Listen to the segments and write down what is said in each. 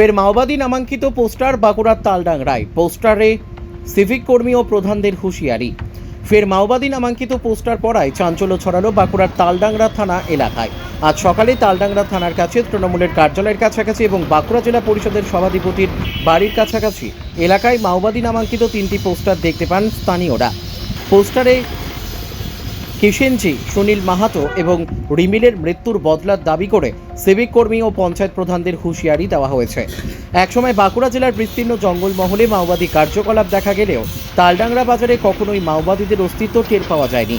ফের মাওবাদী নামাঙ্কিত পোস্টার বাঁকুড়ার তালডাংরায়। পোস্টারে সিভিক কর্মী ও প্রধানদের হুঁশিয়ারি। ফের মাওবাদী নামাঙ্কিত পোস্টার পড়ায় চাঞ্চল্য ছড়ালো বাঁকুড়ার তালডাংরা থানা এলাকায়। আজ সকালে তালডাংরা থানার কাছে তৃণমূলের কার্যালয়ের কাছাকাছি এবং বাঁকুড়া জেলা পরিষদের সভাধিপতির বাড়ির কাছাকাছি এলাকায় মাওবাদী নামাঙ্কিত তিনটি পোস্টার দেখতে পান স্থানীয়রা। পোস্টারে কিষেনজি সুনীল মাহাতো এবং রিমিলের মৃত্যুর বদলার দাবি করে সিভিক কর্মী ও পঞ্চায়েত প্রধানদের হুঁশিয়ারি দেওয়া হয়েছে। একসময় বাঁকুড়া জেলার বিস্তীর্ণ জঙ্গলমহলে মাওবাদী কার্যকলাপ দেখা গেলেও তালডাংরা বাজারে কখনোই মাওবাদীদের অস্তিত্ব টের পাওয়া যায়নি।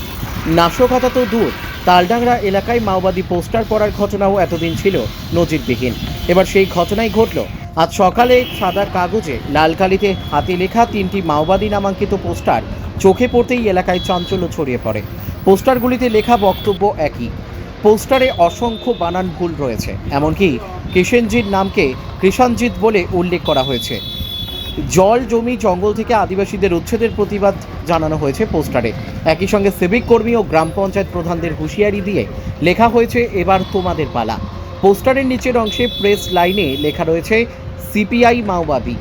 নাশকতা তো দূর, তালডাংরা এলাকায় মাওবাদী পোস্টার পড়ার ঘটনাও এতদিন ছিল নজিরবিহীন। এবার সেই ঘটনাই ঘটল। আজ সকালে সাদা কাগজে লাল কালিতে হাতে লেখা তিনটি মাওবাদী নামাঙ্কিত পোস্টার চোখে পড়তেই এলাকায় চাঞ্চল্য ছড়িয়ে পড়ে। পোস্টারগুলিতে লেখা বক্তব্য একই। পোস্টারে অসংখ্য বানান ভুল রয়েছে, এমনকি কিষেনজির নামকে কৃষাণজিৎ বলে উল্লেখ করা হয়েছে। জল, জমি, জঙ্গল থেকে আদিবাসীদের উচ্ছেদের প্রতিবাদ জানানো হয়েছে পোস্টারে। একই সঙ্গে সিভিক কর্মী ও গ্রাম পঞ্চায়েত প্রধানদের হুঁশিয়ারি দিয়ে লেখা হয়েছে, এবার তোমাদের পালা। পোস্টারের নিচের অংশে প্রেস লাইনে লেখা রয়েছে, সিপিআই মাওবাদী।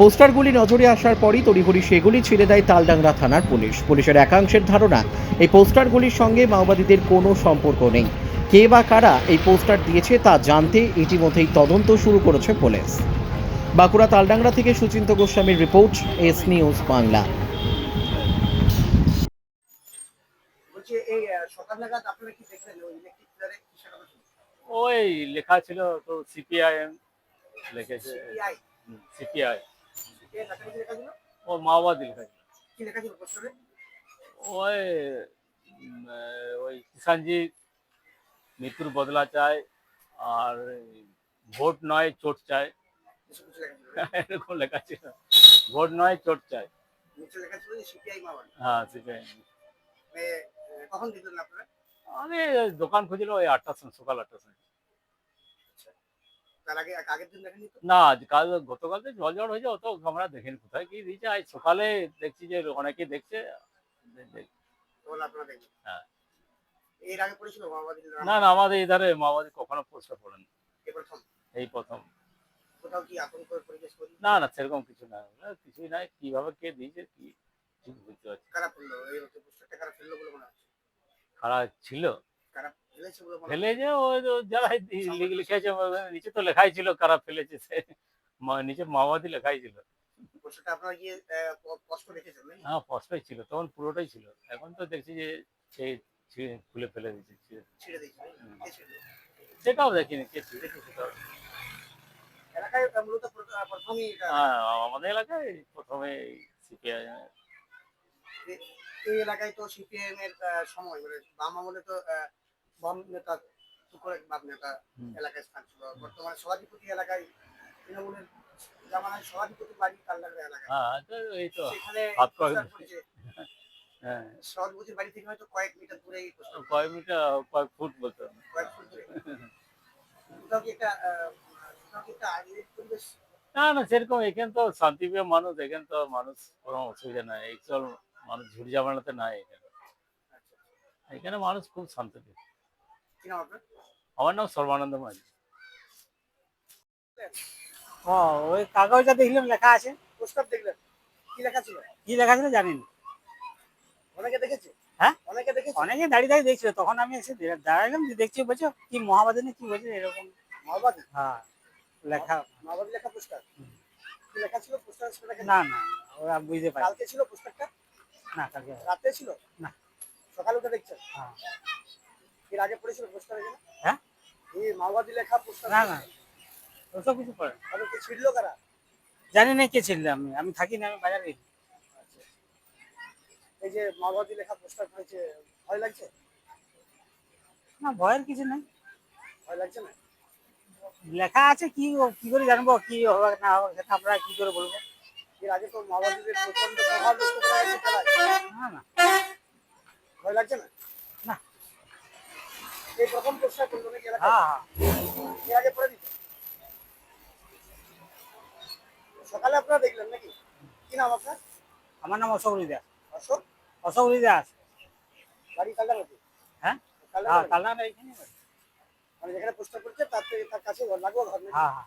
পোস্টারগুলি নজরে আসার পরই তড়িঘড়ি সেগুলি ছেড়ে দেয় তালডাংরা থানার পুলিশ। পুলিশের একাংশের ধারণা এই পোস্টারগুলির সঙ্গে মাওবাদীদের কোনো সম্পর্ক নেই। কে বা কারা এই পোস্টার দিয়েছে তা জানতে ইতিমধ্যেই তদন্ত শুরু করেছে পুলিশ। বাঁকুড়া তালডাংরা থেকে সুচিন্ত গোস্বামীর রিপোর্ট এস নিউজ বাংলা। ওই লেখা ছিল তো সিপিআইএম লিখেছে। সিপিআই ও মাওবাদী লেখা ছিল কি লেখা ছিল পোস্টারে ওই ওই কিষানজি মৃত্যুর বদলা চায় আর ভোট নয় চোট চায়। এরকম লেখা ছিল। ভোট নয় চোট চায়। হ্যাঁ সিপিআই। কখন দেখলেন আপনারা? আমি দোকান খুঁজলো ওই আটটার সময় সকাল আটটার সময়। তার আগে আগের দিন দেখেনি তো? না কাল গতকাল তো জল জল হয়েছে অত আমরা দেখিনি কোথায় কি দিয়েছে? আজ সকালে দেখছি যে অনেকে দেখছে। আপনারা হ্যাঁ। এর আগে পড়েছিল মাওবাদী না? না আমাদের এধারে মাওবাদী কখনো পোস্টার পড়েন। এই প্রথম? এই প্রথম। কোথাও কি আতঙ্ক পরিবেশ করি না না সেরকম কিছু না। কিছুই নাই। কীভাবে কে দিয়েছে কি ঠিক বুঝতে পারছি খারাপ এই পোস্টারটা খারাপ ফেলল বলে মনে হচ্ছে? খারাপ ছিল? খারাপ ফেলে যে ওই যারা লিখেছে নিচে তো লেখাই ছিল খারাপ ফেলেছে সে। নিচে মাওবাদী লেখাই ছিল হ্যাঁ স্পষ্টই ছিল তখন পুরোটাই ছিল। এখন তো দেখছি যে সেই খুলে ফেলে ছিঁড়ে- ছেড়ে ছেড়ে দিয়েছে? সেটাও দেখিনি কে ছিঁড়েছে সেটাও। এলাকায় মূলত প্রথমেই হ্যাঁ আমাদের এলাকায় প্রথমে সিপিআই এই এলাকায় তো সিপিএম এর সময় মানে বাম আমলে তো বাম নেতা বাম নেতা এলাকায় স্থান ছিল। বর্তমানে সভাধিপতি এলাকায় তৃণমূলের জামানায় সভাধিপতি বাড়ি কাল্লাগড়া এলাকায়। হ্যাঁ সেখানে। হ্যাঁ। সভাধিপতির বাড়ি থেকে হয়তো কয়েক মিটার দূরে এই মিটার কয় ফুট বলতে কয়েক ফুট দূরে। কোথাও কি একটা কোথাও কি একটা আইনের পরিবেশ? না না সেরকম এখানে তো শান্তিপ্রিয় মানুষ এখানে তো মানুষ কোনো অসুবিধা নাই। মানুষ ঝুড়ি জামানাতে নাই এখানে। এখানে মানুষ খুব শান্তিপ্রিয়। আমার নাম সর্বানন্দ মাঝি। ও ওই কাগজটা দেখলাম লেখা আছে। দেখলেন। কি লেখা ছিল? কি লেখা ছিল জানি না অনেকে দেখেছে? হ্যাঁ? অনেকে দেখেছে? অনেকে দাঁড়িয়ে দাঁড়িয়ে দেখছিল। তখন আমি এসে দাঁড়ালাম যে দেখছি বলছো কি কি বলছে? এরকম। হ্যাঁ লেখা। লেখা পোস্টার কি লেখা ছিল পোস্টার না না ওরা বুঝতে পারে কালকে ছিল পোস্টারটা না কালকে। রাতে ছিল? না। সকালে উঠে দেখছেন? হ্যাঁ। এর আগে পড়েছিল পোস্টার এখানে হ্যাঁ? এই মাওবাদী লেখা পোস্টার। না না। ওসব কিছু পড়ে। তাহলে কি ছিড়লো কারা? জানি না কে ছিল আমি। আমি থাকি না আমি বাজারে। গেছি এই যে মাওবাদী লেখা পোস্টার পড়েছে ভয় লাগছে? না ভয়ের কিছু নেই। ভয় লাগছে না? লেখা আছে কি কি করে জানব? কি হবে না হবে সেটা আপনারা কি করে বলব? এর আগে তো মাওবাদীদের প্রচণ্ড প্রভাব লক্ষ্য করা গেছে না না। ভয় লাগছে না। এই প্রথম পোস্টার করল নাকি হ্যাঁ হ্যাঁ। এর আগে পড়ে দিত সকালে আপনারা দেখলেন নাকি? কি নাম আপনার? আমার নাম অশোক দাস অশোক? অশোক দাস বাড়ি হ্যাঁ? হ্যাঁ কালনা এখানে মানে যেখানে পোস্টার করছে তার থেকে তার কাছে লাগবে ঘর হ্যাঁ হ্যাঁ।